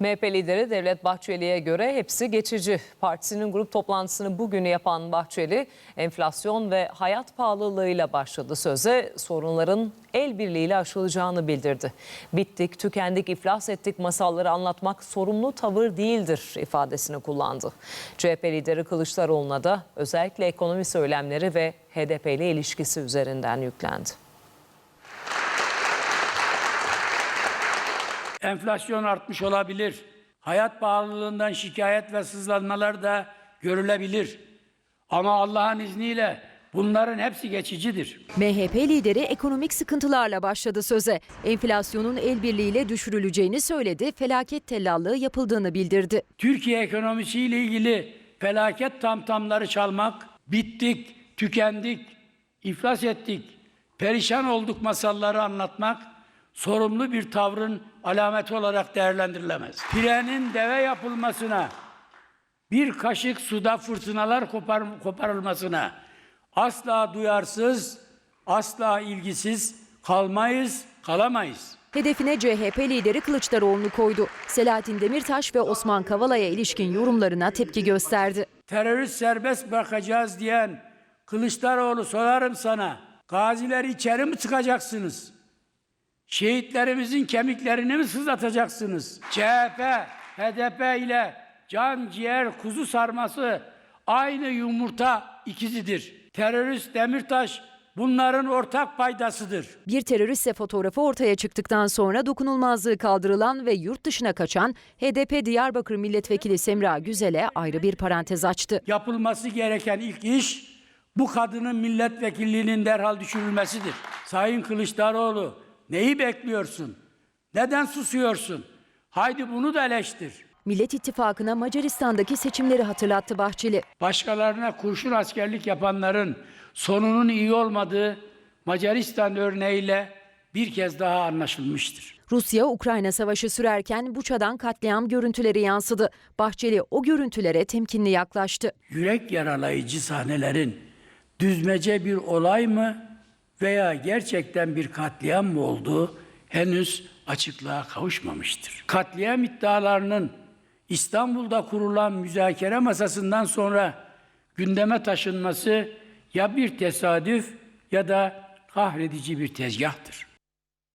MHP lideri Devlet Bahçeli'ye göre hepsi geçici. Partisinin grup toplantısını bugün yapan Bahçeli, enflasyon ve hayat pahalılığıyla başladı söze. Sorunların el birliğiyle aşılacağını bildirdi. Bittik, tükendik, iflas ettik masalları anlatmak sorumlu tavır değildir ifadesini kullandı. CHP lideri Kılıçdaroğlu'na da özellikle ekonomi söylemleri ve HDP ile ilişkisi üzerinden yüklendi. Enflasyon artmış olabilir. Hayat pahalılığından şikayet ve sızlanmalar da görülebilir. Ama Allah'ın izniyle bunların hepsi geçicidir. MHP lideri ekonomik sıkıntılarla başladı söze. Enflasyonun el birliğiyle düşürüleceğini söyledi, felaket tellallığı yapıldığını bildirdi. Türkiye ekonomisiyle ilgili felaket tamtamları çalmak, bittik, tükendik, iflas ettik, perişan olduk masalları anlatmak sorumlu bir tavrın alameti olarak değerlendirilemez. Trenin deve yapılmasına, bir kaşık suda fırtınalar kopar, koparılmasına asla duyarsız, asla ilgisiz kalmayız, kalamayız. Hedefine CHP lideri Kılıçdaroğlu'nu koydu. Selahattin Demirtaş ve Osman Kavala'ya ilişkin yorumlarına tepki gösterdi. terörist serbest bırakacağız diyen Kılıçdaroğlu sorarım sana. Gazileri içeri mi tıkacaksınız? Şehitlerimizin kemiklerini mi sızlatacaksınız? CHP, HDP ile can ciğer kuzu sarması aynı yumurta ikizidir. Terörist Demirtaş bunların ortak paydasıdır. Bir teröriste fotoğrafı ortaya çıktıktan sonra dokunulmazlığı kaldırılan ve yurt dışına kaçan HDP Diyarbakır Milletvekili Semra Güzel'e ayrı bir parantez açtı. yapılması gereken ilk iş bu kadının milletvekilliğinin derhal düşürülmesidir. Sayın Kılıçdaroğlu neyi bekliyorsun? Neden susuyorsun? Haydi bunu da eleştir. Millet İttifakı'na Macaristan'daki seçimleri hatırlattı Bahçeli. Başkalarına kurşun askerlik yapanların sonunun iyi olmadığı Macaristan örneğiyle bir kez daha anlaşılmıştır. Rusya-Ukrayna savaşı sürerken Buça'dan katliam görüntüleri yansıdı. Bahçeli o görüntülere temkinli yaklaştı. Yürek yaralayıcı sahnelerin düzmece bir olay mı veya gerçekten bir katliam mı olduğu henüz açıklığa kavuşmamıştır. Katliam iddialarının İstanbul'da kurulan müzakere masasından sonra gündeme taşınması ya bir tesadüf ya da kahredici bir tezgahtır.